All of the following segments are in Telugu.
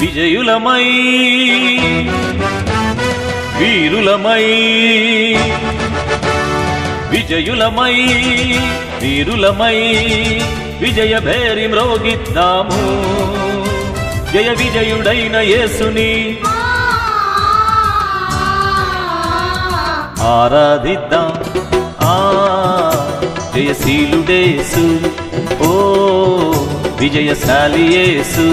విజయులమై వీరులమై విజయులమై వీరులమై విజయ భేరి మ్రోగిద్దాము. జయ విజయుడైన యేసుని ఆరాధిద్దాం. ఆ జయశీలుడేసు ఓ విజయశాలి యేసు.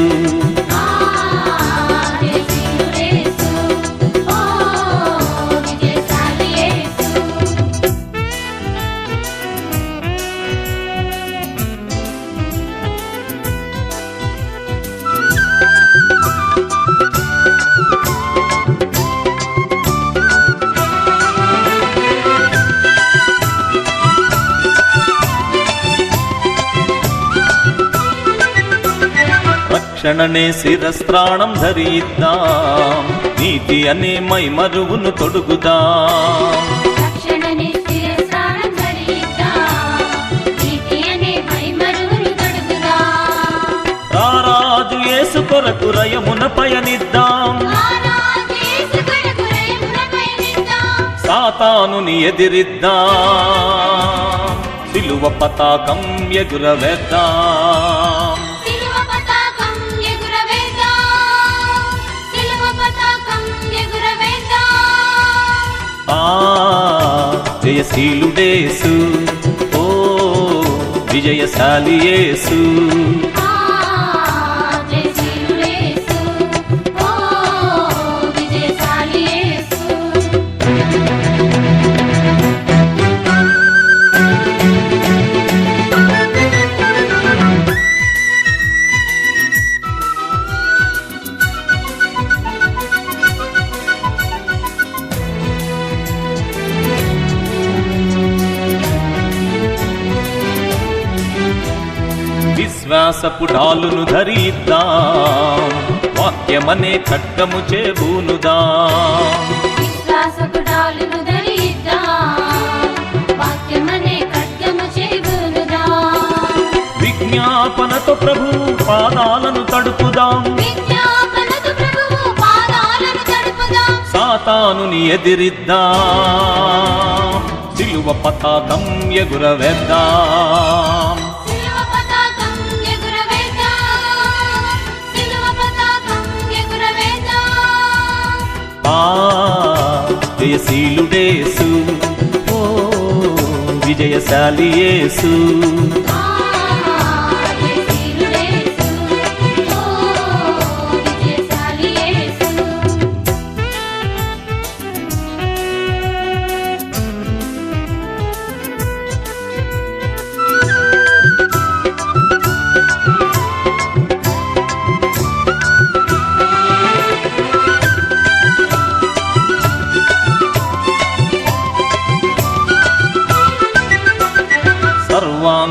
శిరస్త్రాణం ధరిద్దాం. నీతి అనే మై మరువును తొడుగుదాం. రారాజు యేసు కొరకు రయమున పయనిద్దాం. సాతానుని ఎదిరిద్దాం. సిలువ పతాకం ఎగురవేద్దాం. విజయశీలుడేసు. ఓ విజయశాలి యేసు విశ్వాసపు డాలును ధరిద్దాం. వాక్యమనే ఖడ్గము చేబూనుదాం. విజ్ఞాపనతో ప్రభు పాదాలను తడుపుదాం. సాతానుని ఎదిరిద్దాం. సిలువ పతాకం ఎగురవేద్దాం. విజయశీలుడేసు. ఓ విజయశాలి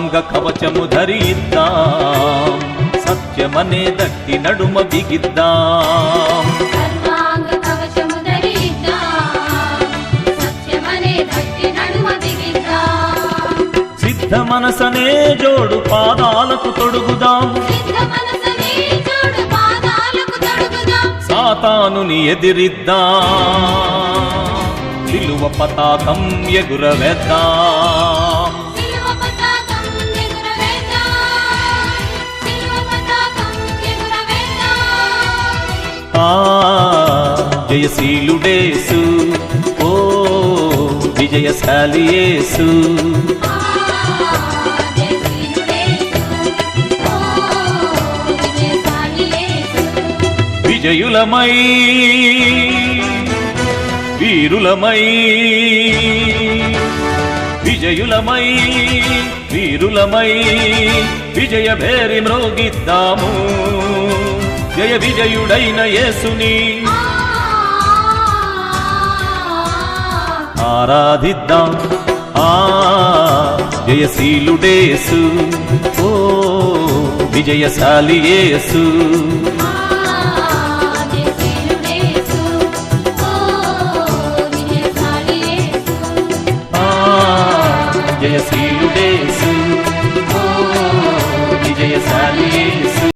సర్వాంగ కవచము ధరిద్దాం. సత్యమనే దట్టి నడుమ బిగిద్దాం. సిద్ధ మనసనే జోడు పాదాలకు తొడుగుదాం. సాతానుని ఎదిరిద్దాం. సిలువ పతాకం ఎగురవేద్దాం. జయశీలుడేసు ఓ విజయశాలి యేసు. విజయులమై వీరులమై విజయులమై వీరులమై విజయ భేరి మ్రోగిద్దాము. జయ విజయుడైన యేసుని. ఆరాధిద్దాం. ఆ జయశీలుడేసు ఓ విజయశాలి యేసు ఆ జయశీలుడేసు